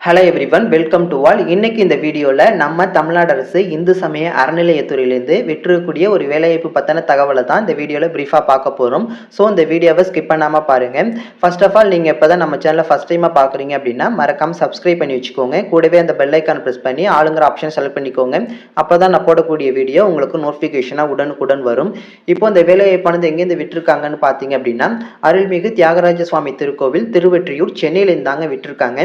Hello everyone welcome to all இன்னைக்கு இந்த வீடியோவில் நம்ம தமிழ்நாடு அரசு இந்து சமய அறநிலையத்துறையிலேருந்து விற்றுக்கூடிய ஒரு வேலைவாய்ப்பு பற்றின தகவலை தான் இந்த வீடியோவில் ப்ரீஃபாக பார்க்க போகிறோம் ஸோ இந்த வீடியோவை ஸ்கிப் பண்ணாமல் பாருங்கள் ஃபர்ஸ்ட் ஆஃப் ஆல் நீங்கள் இப்போ தான் நம்ம சேனலை ஃபஸ்ட் டைமாக பார்க்குறீங்க அப்படின்னா மறக்காமல் சப்ஸ்கிரைப் பண்ணி வச்சுக்கோங்க. கூடவே அந்த பெல் ஐக்கான் ப்ரெஸ் பண்ணி ஆளுங்கிற ஆப்ஷன் செலக்ட் பண்ணிக்கோங்க. அப்போ தான் நான் போடக்கூடிய வீடியோ உங்களுக்கு நோட்டிஃபிகேஷனாக உடனுக்குடன் வரும். இப்போ இந்த வேலைவாய்ப்பானது எங்கேருந்து விட்டுருக்காங்கன்னு பார்த்தீங்க அப்படின்னா அருள்மிகு தியாகராஜ சுவாமி திருக்கோவில் திருவெற்றியூர் சென்னையிலேருந்தாங்க விட்டுருக்காங்க.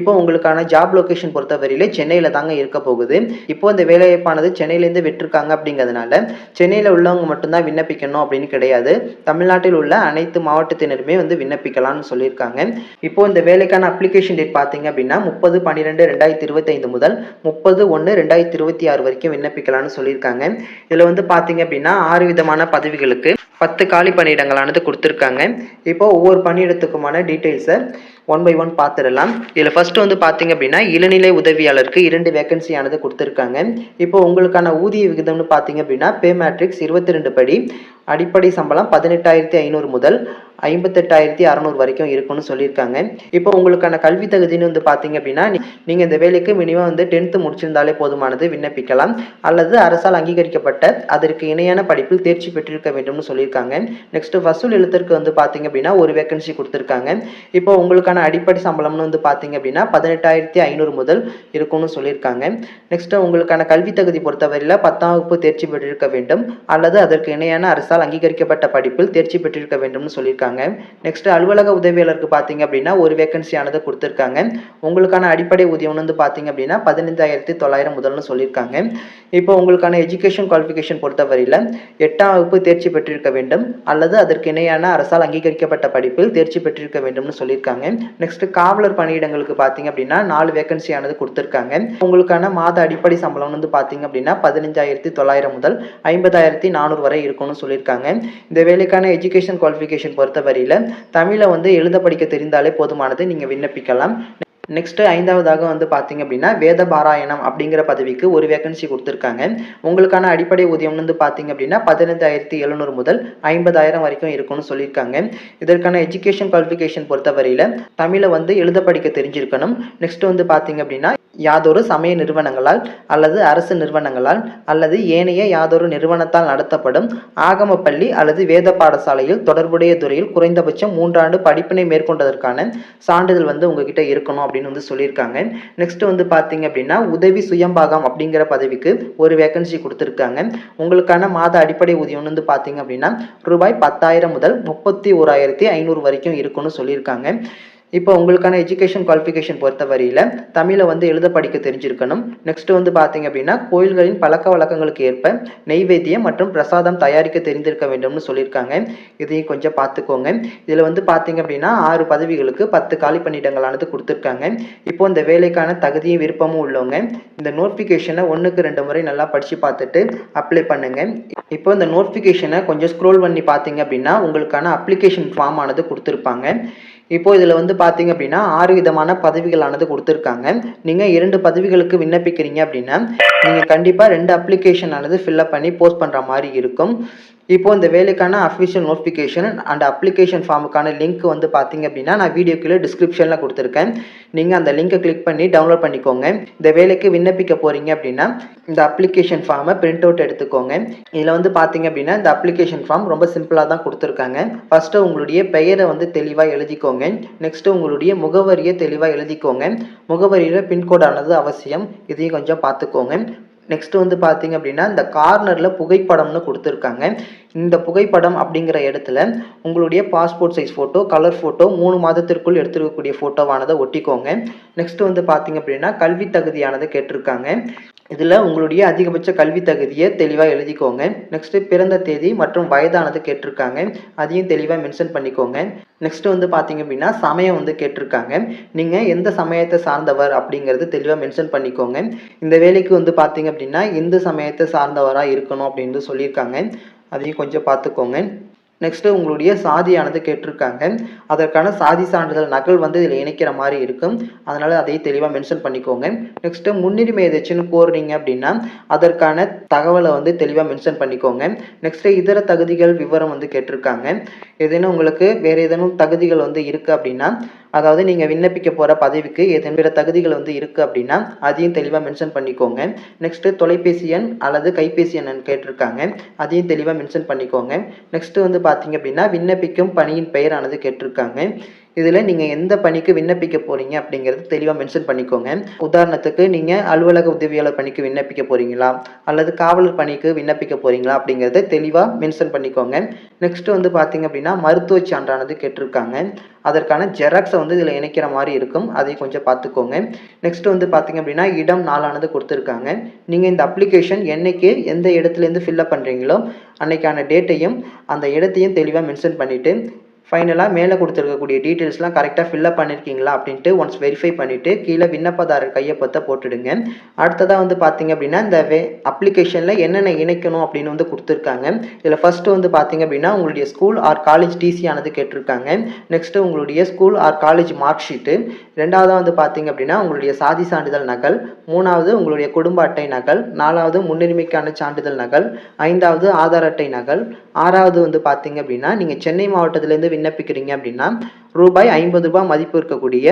இப்போ உங்களுக்கான ஜாப் லொகேஷன் பொறுத்தவரையிலே சென்னையில் தாங்க இருக்க போகுது. இப்போ இந்த வேலைவாய்ப்பானது சென்னையிலேருந்து விட்டுருக்காங்க அப்படிங்கிறதுனால சென்னையில் உள்ளவங்க மட்டும்தான் விண்ணப்பிக்கணும் அப்படின்னு கிடையாது. தமிழ்நாட்டில் உள்ள அனைத்து மாவட்டத்தினருமே வந்து விண்ணப்பிக்கலாம்னு சொல்லியிருக்காங்க. இப்போ இந்த வேலைக்கான அப்ளிகேஷன் டேட் பார்த்தீங்க அப்படின்னா முப்பது பன்னிரெண்டு ரெண்டாயிரத்தி இருபத்தைந்து முதல் முப்பது ஒன்று ரெண்டாயிரத்தி இருபத்தி ஆறு வரைக்கும் விண்ணப்பிக்கலாம்னு சொல்லியிருக்காங்க. இதில் வந்து பார்த்தீங்க அப்படின்னா ஆறு விதமான பதவிகளுக்கு பத்து காலி பணியிடங்களானது கொடுத்துருக்காங்க. இப்போ ஒவ்வொரு பணியிடத்துக்குமான டீட்டெயில்ஸை ஒன் பை ஒன் பார்த்துடலாம் இதில் ஃபஸ்ட்டு வந்து பார்த்தீங்க அப்படின்னா இளநிலை உதவியாளருக்கு இரண்டு வேகன்சியானது கொடுத்துருக்காங்க. இப்போ உங்களுக்கான ஊதிய விகிதம்னு பார்த்தீங்க அப்படின்னா பே மேட்ரிக்ஸ் இருபத்தி ரெண்டு படி அடிப்படை சம்பளம் பதினெட்டாயிரத்தி ஐநூறு முதல் ஐம்பத்தெட்டாயிரத்தி அறநூறு வரைக்கும் இருக்கும்னு சொல்லியிருக்காங்க. இப்போ உங்களுக்கான கல்வி தகுதின்னு வந்து பார்த்தீங்க அப்படின்னா நீங்கள் இந்த வேலைக்கு மினிமம் வந்து டென்த்து முடிச்சிருந்தாலே போதுமானது விண்ணப்பிக்கலாம். அல்லது அரசால் அங்கீகரிக்கப்பட்ட அதற்கு இணையான படிப்பில் தேர்ச்சி பெற்றிருக்க வேண்டும்னு சொல்லியிருக்காங்க. நெக்ஸ்ட் வசூல் எழுத்திற்கு வந்து பார்த்தீங்க அப்படின்னா ஒரு வேகன்சி கொடுத்துருக்காங்க. இப்போ உங்களுக்கான அடிப்படை சம்பளம்னு வந்து பார்த்தீங்க அப்படின்னா பதினெட்டாயிரத்தி ஐநூறு முதல் இருக்கும்னு சொல்லியிருக்காங்க. நெக்ஸ்ட்டு உங்களுக்கான கல்வி தகுதி பொறுத்தவரையில் பத்தாம் வகுப்பு தேர்ச்சி பெற்றிருக்க வேண்டும். அல்லது அதற்கு இணையான அரசால் அங்கீகரிக்கப்பட்ட படிப்பில் தேர்ச்சி பெற்றிருக்க வேண்டும்னு சொல்லியிருக்காங்க. நெக்ஸ்ட் அலுவலக உதவியாளருக்கு பார்த்தீங்க அப்படின்னா ஒரு வேகன்சியானது கொடுத்துருக்காங்க. உங்களுக்கான அடிப்படை ஊதியம்னு வந்து பார்த்தீங்க அப்படின்னா பதினைந்தாயிரத்தி தொள்ளாயிரம் முதல்னு சொல்லியிருக்காங்க. இப்போ உங்களுக்கான எஜுகேஷன் குவாலிஃபிகேஷன் பொறுத்தவரையில் எட்டாம் வகுப்பு தேர்ச்சி பெற்றிருக்க வேண்டும். அல்லது அதற்கு இணையான அரசால் அங்கீகரிக்கப்பட்ட படிப்பில் தேர்ச்சி பெற்றிருக்க வேண்டும்னு சொல்லியிருக்காங்க. நெக்ஸ்ட் காவலர் பணியிடங்களுக்கு பார்த்தீங்க அப்படின்னா நாலு வேகன்சி ஆனது கொடுத்துருக்காங்க. உங்களுக்கான மாத அடிப்படை சம்பளம் வந்து பார்த்தீங்க அப்படின்னா பதினஞ்சாயிரத்தி தொள்ளாயிரம் முதல் ஐம்பதாயிரத்தி நானூறு வரை இருக்கும்னு சொல்லியிருக்காங்க. இந்த வேலைக்கான எஜுகேஷன் குவாலிஃபிகேஷன் பொறுத்தவரையில் தமிழை வந்து எழுத படிக்க தெரிந்தாலே போதுமானது. நீங்கள் விண்ணப்பிக்கலாம். நெக்ஸ்ட் ஐந்தாவதாக வந்து பார்த்தீங்க அப்படின்னா வேத பாராயணம் அப்படிங்கிற பதவிக்கு ஒரு வேகன்சி கொடுத்துருக்காங்க. உங்களுக்கான அடிப்படை ஊதியம் வந்து பார்த்தீங்க அப்படின்னா பதினைந்தாயிரத்தி எழுநூறு முதல் ஐம்பதாயிரம் வரைக்கும் இருக்கும்னு சொல்லியிருக்காங்க. இதற்கான எஜுகேஷன் குவாலிஃபிகேஷன் பொறுத்தவரையில் தமிழை வந்து எழுத படிக்க தெரிஞ்சிருக்கணும். நெக்ஸ்ட் வந்து பார்த்தீங்க அப்படின்னா யாதொரு சமய நிறுவனங்களால் அல்லது அரசு நிறுவனங்களால் அல்லது ஏனைய யாதொரு நிறுவனத்தால் நடத்தப்படும் ஆகம பள்ளி அல்லது வேத பாடசாலையில் தொடர்புடைய துறையில் குறைந்தபட்சம் மூன்றாண்டு படிப்பினை மேற்கொண்டதற்கான சான்றிதழ் வந்து உங்ககிட்ட இருக்கணும் அப்படின்னு வந்து சொல்லியிருக்காங்க. நெக்ஸ்ட் வந்து பார்த்தீங்க அப்படின்னா உதவி சுயம்பாகம் அப்படிங்கிற பதவிக்கு ஒரு வேகன்சி கொடுத்துருக்காங்க. உங்களுக்கான மாத அடிப்படை ஊதியம்னு வந்து பார்த்தீங்க அப்படின்னா ரூபாய் பத்தாயிரம் முதல் முப்பத்தி ஓராயிரத்தி ஐநூறு வரைக்கும் இருக்கும்னு சொல்லியிருக்காங்க. இப்போ உங்களுக்கான எஜுகேஷன் குவாலிஃபிகேஷன் பொறுத்த வரையில் தமிழை வந்து எழுத படிக்க தெரிஞ்சிருக்கணும். நெக்ஸ்ட் வந்து பார்த்தீங்க அப்படின்னா கோயில்களின் பழக்க வழக்கங்களுக்கு ஏற்ப நெய்வேத்தியம் மற்றும் பிரசாதம் தயாரிக்க தெரிந்திருக்க வேண்டும்னு சொல்லியிருக்காங்க. இதையும் கொஞ்சம் பார்த்துக்கோங்க இதில் வந்து பார்த்தீங்க அப்படின்னா ஆறு பதவிகளுக்கு பத்து காலி பணியிடங்களானது கொடுத்துருக்காங்க. இப்போ இந்த வேலைக்கான தகுதியும் விருப்பமும் உள்ளவங்க இந்த நோட்டிஃபிகேஷனை ஒன்றுக்கு ரெண்டு முறை நல்லா படித்து பார்த்துட்டு அப்ளை பண்ணுங்க. இப்போ இந்த நோட்டிஃபிகேஷனை கொஞ்சம் ஸ்க்ரோல் பண்ணி பார்த்தீங்க அப்படின்னா உங்களுக்கான அப்ளிகேஷன் ஃபார்ம் ஆனது கொடுத்துருப்பாங்க. இப்போ இதில் வந்து பார்த்தீங்க அப்படின்னா ஆறு விதமான பதவிகளானது கொடுத்துருக்காங்க. நீங்கள் இரண்டு பதவிகளுக்கு விண்ணப்பிக்கிறீங்க அப்படின்னா நீங்கள் கண்டிப்பாக ரெண்டு அப்ளிகேஷன் ஆனது ஃபில்அப் பண்ணி போஸ்ட் பண்ணுற மாதிரி இருக்கும். இப்போ இந்த வேலைக்கான அஃபிஷியல் நோட்டிஃபிகேஷன் அண்ட் அப்ளிகேஷன் ஃபார்முக்கான லிங்க் வந்து பார்த்தீங்க அப்படின்னா நான் வீடியோ கீழே டிஸ்கிரிப்ஷனில் கொடுத்துருக்கேன். நீங்கள் அந்த லிங்கை கிளிக் பண்ணி டவுன்லோட் பண்ணிக்கோங்க. இந்த வேலைக்கு விண்ணப்பிக்க போகிறீங்க அப்படின்னா இந்த அப்ளிகேஷன் ஃபார்மை பிரிண்ட் அவுட் எடுத்துக்கோங்க. இதில் வந்து பார்த்தீங்க அப்படின்னா இந்த அப்ளிகேஷன் ஃபார்ம் ரொம்ப சிம்பிளாக தான் கொடுத்துருக்காங்க. ஃபஸ்ட்டு உங்களுடைய பெயரை வந்து தெளிவாக எழுதிக்கோங்க. நெக்ஸ்ட்டு உங்களுடைய முகவரியை தெளிவாக எழுதிக்கோங்க. முகவரியில் பின்கோடானது அவசியம். இதையும் கொஞ்சம் பார்த்துக்கோங்க. நெக்ஸ்ட் வந்து பார்த்தீங்க அப்படின்னா இந்த கார்னரில் புகைப்படம்னு கொடுத்துருக்காங்க. இந்த புகைப்படம் அப்படிங்கிற இடத்துல உங்களுடைய passport size photo colour photo மூணு மாதத்திற்குள் எடுத்துருக்கக்கூடிய ஃபோட்டோவானதை ஒட்டிக்கோங்க. நெக்ஸ்ட் வந்து பார்த்தீங்க அப்படின்னா கல்வி தகுதியானதை கேட்டிருக்காங்க. இதில் உங்களுடைய அதிகபட்ச கல்வி தகுதியை தெளிவாக எழுதிக்கோங்க. நெக்ஸ்ட்டு பிறந்த தேதி மற்றும் வயதானது கேட்டிருக்காங்க. அதையும் தெளிவாக மென்ஷன் பண்ணிக்கோங்க. நெக்ஸ்ட்டு வந்து பார்த்தீங்க அப்படின்னா சமயம் வந்து கேட்டிருக்காங்க. நீங்கள் எந்த சமயத்தை சார்ந்தவர் அப்படிங்கிறது தெளிவாக மென்ஷன் பண்ணிக்கோங்க. இந்த வேலைக்கு வந்து பார்த்தீங்க அப்படின்னா எந்த சமயத்தை சார்ந்தவராக இருக்கணும் அப்படின்னு சொல்லியிருக்காங்க. அதையும் கொஞ்சம் பார்த்துக்கோங்க நெக்ஸ்ட்டு உங்களுடைய சாதியானது கேட்டிருக்காங்க. அதற்கான சாதி சான்றிதழ் நகல் வந்து இதில் இணைக்கிற மாதிரி இருக்கும். அதனால் அதையும் தெளிவாக மென்ஷன் பண்ணிக்கோங்க. நெக்ஸ்ட்டு முன்னுரிமை எதாச்சும் கோருறீங்க அப்படின்னா அதற்கான தகவலை வந்து தெளிவாக மென்ஷன் பண்ணிக்கோங்க. நெக்ஸ்ட்டு இதர தகுதிகள் விவரம் வந்து கேட்டிருக்காங்க. ஏதேனும் உங்களுக்கு வேறு ஏதேனும் தகுதிகள் வந்து இருக்குது அப்படின்னா அதாவது நீங்கள் விண்ணப்பிக்க போகிற பதவிக்கு ஏதேனும் பிற தகுதிகள் வந்து இருக்குது அப்படின்னா அதையும் தெளிவாக மென்ஷன் பண்ணிக்கோங்க. நெக்ஸ்ட்டு தொலைபேசி எண் அல்லது கைபேசி எண் கேட்டிருக்காங்க. அதையும் தெளிவாக மென்ஷன் பண்ணிக்கோங்க. நெக்ஸ்ட்டு வந்து பார்த்தீங்க அப்படின்னா விண்ணப்பிக்கும் பணியின் பெயரானது கேட்டிருக்காங்க. இதில் நீங்கள் எந்த பணிக்கு விண்ணப்பிக்க போகிறீங்க அப்படிங்கிறது தெளிவாக மென்ஷன் பண்ணிக்கோங்க. உதாரணத்துக்கு நீங்கள் அலுவலக உதவியாளர் பணிக்கு விண்ணப்பிக்க போகிறீங்களா அல்லது காவலர் பணிக்கு விண்ணப்பிக்க போகிறீங்களா அப்படிங்கிறத தெளிவாக மென்ஷன் பண்ணிக்கோங்க. நெக்ஸ்ட்டு வந்து பார்த்தீங்க அப்படின்னா மருத்துவ சான்றானது கேட்டிருக்காங்க. அதற்கான ஜெராக்ஸை வந்து இதில் இணைக்கிற மாதிரி இருக்கும். அதை கொஞ்சம் பார்த்துக்கோங்க நெக்ஸ்ட் வந்து பார்த்தீங்க அப்படின்னா இடம் நாளானது கொடுத்துருக்காங்க. நீங்கள் இந்த அப்ளிகேஷன் என்றைக்கு எந்த இடத்துலேருந்து ஃபில்லப் பண்ணுறீங்களோ அன்னைக்கான டேட்டையும் அந்த இடத்தையும் தெளிவாக மென்ஷன் பண்ணிவிட்டு ஃபைனலாக மேலே கொடுத்துருக்கக்கூடிய டீட்டெயில்ஸ்லாம் கரெக்டாக ஃபில்லப் பண்ணியிருக்கீங்களா அப்படின்ட்டு ஒன்ஸ் வெரிஃபை பண்ணிவிட்டு கீழே விண்ணப்பதாரர் கையப்பத்தை போட்டுடுங்க. அடுத்ததாக வந்து பார்த்தீங்க அப்படின்னா இந்த வே அப்ளிகேஷனில் என்னென்ன இணைக்கணும் அப்படின்னு வந்து கொடுத்துருக்காங்க. இதில் ஃபஸ்ட்டு வந்து பார்த்தீங்க அப்படின்னா உங்களுடைய ஸ்கூல் ஆர் காலேஜ் டிசி ஆனது கேட்டிருக்காங்க. நெக்ஸ்ட்டு உங்களுடைய school or college mark sheet ரெண்டாவதாக வந்து பார்த்தீங்க அப்படின்னா உங்களுடைய சாதி சான்றிதழ் நகல். மூணாவது உங்களுடைய குடும்ப அட்டை நகல். நாலாவது முன்னுரிமைக்கான சான்றிதழ் நகல். ஐந்தாவது ஆதார் அட்டை நகல். ஆறாவது வந்து பார்த்தீங்க அப்படின்னா நீங்கள் சென்னை மாவட்டத்திலேருந்து விண்ணப்பிக்கிறீங்க அப்படின்னா ரூபாய் ஐம்பது ரூபாய் மதிப்பு இருக்கக்கூடிய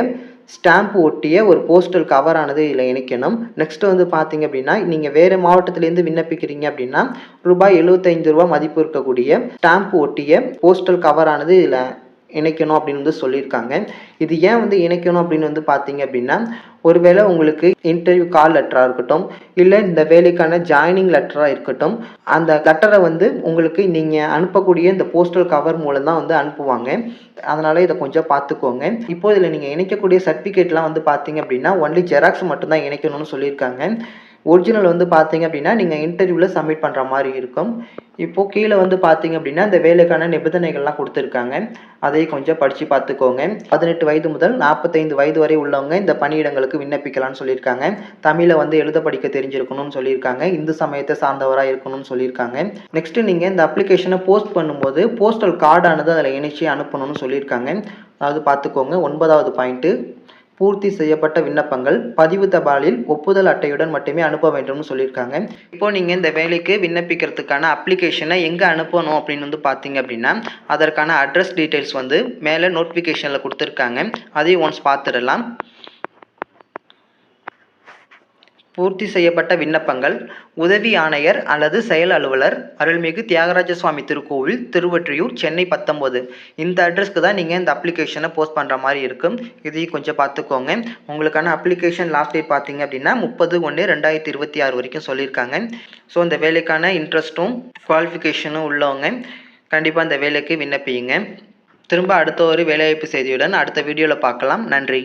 ஸ்டாம்ப் ஒட்டிய ஒரு போஸ்டல் கவரானது இதில் இணைக்கணும். நெக்ஸ்ட் வந்து பார்த்தீங்க அப்படின்னா நீங்கள் வேறு மாவட்டத்திலேருந்து விண்ணப்பிக்கிறீங்க அப்படின்னா ரூபாய் எழுபத்தைந்து ரூபா மதிப்பு இருக்கக்கூடிய ஸ்டாம்ப் ஒட்டிய போஸ்டல் கவரானது இதில் இணைக்கணும் அப்படின்னு வந்து சொல்லியிருக்காங்க. இது ஏன் வந்து இணைக்கணும் அப்படின்னு வந்து பார்த்தீங்க அப்படின்னா ஒருவேளை உங்களுக்கு இன்டர்வியூ கால் லெட்டராக இருக்கட்டும் இல்லை இந்த வேலைக்கான ஜாயினிங் லெட்டராக இருக்கட்டும் அந்த லெட்டரை வந்து உங்களுக்கு நீங்கள் அனுப்பக்கூடிய இந்த போஸ்டல் கவர் மூலம் தான் வந்து அனுப்புவாங்க. அதனால் இதை கொஞ்சம் பார்த்துக்கோங்க. இப்போ இதில் நீங்கள் இணைக்கக்கூடிய சர்டிஃபிகேட்லாம் வந்து பார்த்தீங்க அப்படின்னா ஒன்லி ஜெராக்ஸ் மட்டும்தான் இணைக்கணும்னு சொல்லியிருக்காங்க. ஒரிஜினல் வந்து பார்த்தீங்க அப்படின்னா நீங்கள் இன்டர்வியூவில் சப்மிட் பண்ணுற மாதிரி இருக்கும். இப்போது கீழே வந்து பார்த்தீங்க அப்படின்னா இந்த வேலைக்கான நிபந்தனைகள்லாம் கொடுத்துருக்காங்க. அதை கொஞ்சம் படித்து பார்த்துக்கோங்க. பதினெட்டு வயது முதல் நாற்பத்தைந்து வயது வரை உள்ளவங்க இந்த பணியிடங்களுக்கு விண்ணப்பிக்கலாம்னு சொல்லியிருக்காங்க. தமிழை வந்து எழுத படிக்க தெரிஞ்சிருக்கணும்னு சொல்லியிருக்காங்க. இந்து சமயத்தை சார்ந்தவராக இருக்கணும்னு சொல்லியிருக்காங்க. நெக்ஸ்ட்டு நீங்கள் இந்த அப்ளிகேஷனை போஸ்ட் பண்ணும்போது போஸ்டல் கார்டானது அதில் இணைச்சி அனுப்பணும்னு சொல்லியிருக்காங்க. அதாவது பார்த்துக்கோங்க ஒன்பதாவது பாயிண்ட்டு பூர்த்தி செய்யப்பட்ட விண்ணப்பங்கள் பதிவு தபாலில் ஒப்புதல் அட்டையுடன் மட்டுமே அனுப்ப வேண்டும்னு சொல்லியிருக்காங்க. இப்போ நீங்கள் இந்த வேலைக்கு விண்ணப்பிக்கிறதுக்கான அப்ளிகேஷனை எங்கே அனுப்பணும் அப்படின்னு வந்து பார்த்தீங்க அப்படின்னா அதற்கான அட்ரஸ் டீட்டெயில்ஸ் வந்து மேலே நோட்டிஃபிகேஷனில் கொடுத்துருக்காங்க. அதையும் ஒன்ஸ் பார்த்துடலாம் பூர்த்தி செய்யப்பட்ட விண்ணப்பங்கள் உதவி ஆணையர் அல்லது செயல் அலுவலர் அருள்மிகு தியாகராஜ சுவாமி திருக்கோவில் திருவொற்றியூர் சென்னை பத்தொம்போது இந்த அட்ரஸ்க்கு தான் நீங்கள் இந்த அப்ளிகேஷனை போஸ்ட் பண்ணுற மாதிரி இருக்கும். இதையும் கொஞ்சம் பார்த்துக்கோங்க. உங்களுக்கான அப்ளிகேஷன் லாஸ்ட் டேட் பார்த்தீங்க அப்படின்னா முப்பது ஒன்று ரெண்டாயிரத்தி இருபத்தி ஆறு வரைக்கும் சொல்லியிருக்காங்க. ஸோ இந்த வேலைக்கான இன்ட்ரெஸ்ட்டும் குவாலிஃபிகேஷனும் உள்ளவங்க கண்டிப்பாக இந்த வேலைக்கு விண்ணப்பியுங்க. திரும்ப அடுத்த ஒரு வேலைவாய்ப்பு செய்தியுடன் அடுத்த வீடியோவில் பார்க்கலாம். நன்றி.